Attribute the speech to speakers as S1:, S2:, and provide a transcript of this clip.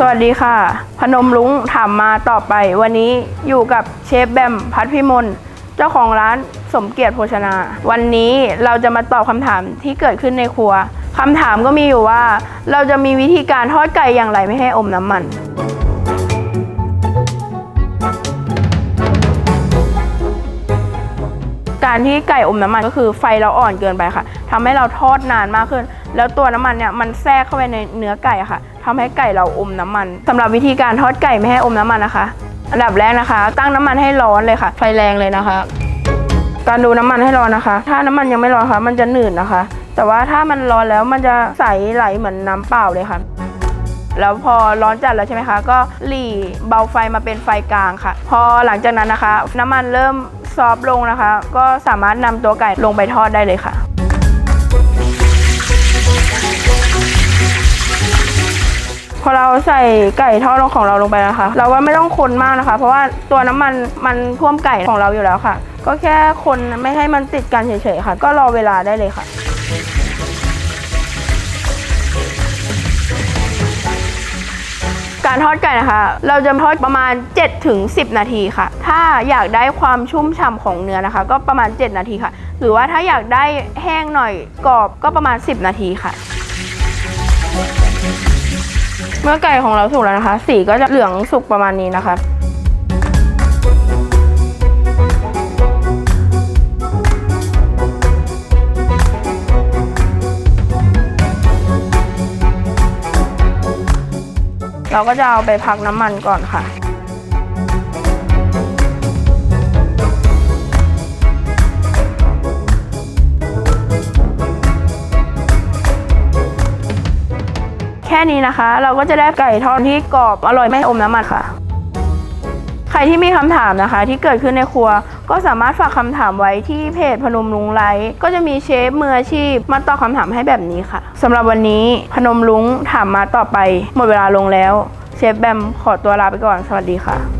S1: สวัสดีค่ะ พนมลุงถามมาต่อไป วันนี้อยู่กับเชฟแบมพัทพิมลเจ้าของร้านสมเกียรติโภชนา วันนี้เราจะมาตอบคำถามที่เกิดขึ้นในครัวคำถามก็มีอยู่ว่า เราจะมีวิธีการทอดไก่อย่างไรไม่ให้อมน้ำมัน การที่ไก่อมน้ำมันก็คือไฟเราอ่อนเกินไปค่ะทำให้เราทอดนานมากขึ้น แล้วตัวน้ำมันเนี่ยมันแทรกเข้าไปในเนื้อไก่ค่ะทำให้ไก่เราอมน้ำมันสำหรับวิธีการทอดไก่ไม่ให้อมน้ำมันนะคะ อันดับแรกนะคะ ตั้งน้ำมันให้ร้อนเลยค่ะ ไฟแรงเลยนะคะ การดูน้ำมันให้ร้อนนะคะ ถ้าน้ำมันยังไม่ร้อนค่ะ มันจะหนืดนะคะ แต่ว่าถ้ามันร้อนแล้วมันจะใสไหลเหมือนน้ำเปล่าเลยค่ะแล้วพอร้อนจัดแล้วใช่ไหมคะ ก็หลีเบาไฟมาเป็นไฟกลางค่ะ พอหลังจากนั้นนะคะ น้ำมันเริ่ม ซอฟลงนะคะ ก็สามารถนำตัวไก่ลงไปทอดได้เลยค่ะ พอเราใส่ไก่ทอดของเราลงไปนะคะ เราว่าไม่ต้องคนมากนะคะ เพราะว่าตัวน้ำมันมันท่วมไก่ของเราอยู่แล้วค่ะ ก็แค่คนไม่ให้มันติดกันเฉยๆค่ะ ก็รอเวลาได้เลยค่ะ การทอดไก่นะคะ เราจะทอดประมาณ7-10ถึง10 นาทีค่ะ ถ้าอยากได้ความชุ่มฉ่ำของเนื้อนะคะ ก็ประมาณ 7 นาทีค่ะ หรือว่าถ้าอยากได้แห้งหน่อยกรอบก็ประมาณ 10 นาทีค่ะ เมื่อไก่ของเราสุกแล้วนะคะ สีก็จะเหลืองสุกประมาณนี้นะคะ เราก็จะเอาไปพักน้ำมันก่อนค่ะ แค่นี้นะคะ เราก็จะได้ไก่ทอดที่กรอบอร่อยไม่อมน้ำมันค่ะ รที่มีคำถามนะคะ ที่เกิดขึ้นในครัว ก็สามารถฝากคำถามไว้ที่เพจพนมลุงไลฟ์ก็จะมีเชฟมืออาชีพ มาตอบคำถามให้แบบนี้ค่ะสำหรับวันนี้พนมลุงถามมาต่อไป หมดเวลาลงแล้ว เชฟแบมขอตัวลาไปก่อนสวัสดีค่ะ